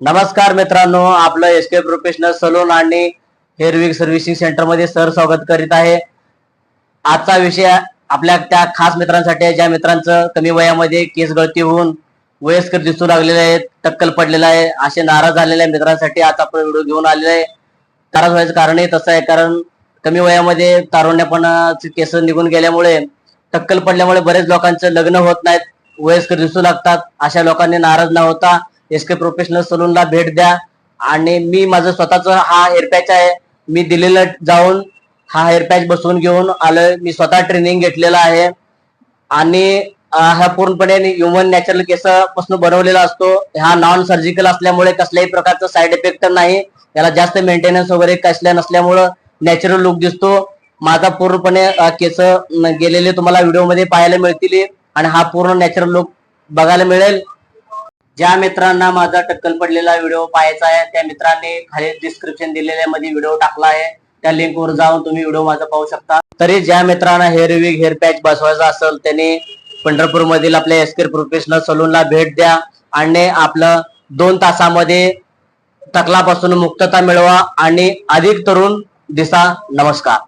नमस्कार मित्रांनो आपलं एस के प्रोफेशनल सलून आणि हेअरविक सर्व्हिसिंग सेंटरमध्ये सर स्वागत करीत आहे. आजचा विषय आपल्या त्या खास मित्रांसाठी आहे ज्या मित्रांचं कमी वयामध्ये केस गळती होऊन वयस्कर दिसू लागलेले आहेत टक्कल पडलेला आहे असे नाराज झालेल्या मित्रांसाठी आज आपण व्हिडिओ घेऊन आलेले आहे. नाराज व्हायचं कारणही तसं आहे कारण कमी वयामध्ये तारुण्यपणाचे केस निघून गेल्यामुळे टक्कल पडल्यामुळे बरेच लोकांचं लग्न होत नाहीत वयस्कर दिसू लागतात अशा लोकांनी नाराज न होता एस के प्रोफेशनल सलूनला भेट द्या. आणि मी माझं स्वतःच हा हेअर पॅच आहे. मी दिल्लीला जाऊन हा हेअर पॅच बसवून घेऊन आलोय. मी स्वतः ट्रेनिंग घेतलेलं आहे. आणि हा पूर्णपणे ह्युमन नॅचरल केस पासून बनवलेला असतो. हा नॉन सर्जिकल असल्यामुळे कसल्याही प्रकारचा साईड इफेक्ट नाही. याला जास्त मेंटेनन्स वगैरे कसल्या नसल्यामुळं नॅचरल लुक दिसतो. माझा पूर्णपणे केस गेलेले तुम्हाला व्हिडिओमध्ये पाहायला मिळतील. आणि हा पूर्ण नॅचरल लुक बघायला मिळेल. ज्या मित्रांना माझा टक्कल पडलेला व्हिडिओ पाहायचा आहे त्या मित्रांनी खाली डिस्क्रिप्शन दिलेल्या मध्ये व्हिडिओ टाकला आहे. त्या लिंक वर जाऊन तुम्ही व्हिडिओ माझा पाहू शकता. तरी ज्या मित्रांना हेअर विग हेअर पॅच बसवायचा असेल त्यांनी पंढरपूर मधील आपल्या एसकेर प्रोफेशनल सलूनला भेट द्या आणि आपलं दोन तासामध्ये तकलापासून मुक्तता मिळवा आणि अधिक तरुण दिसा नमस्कार.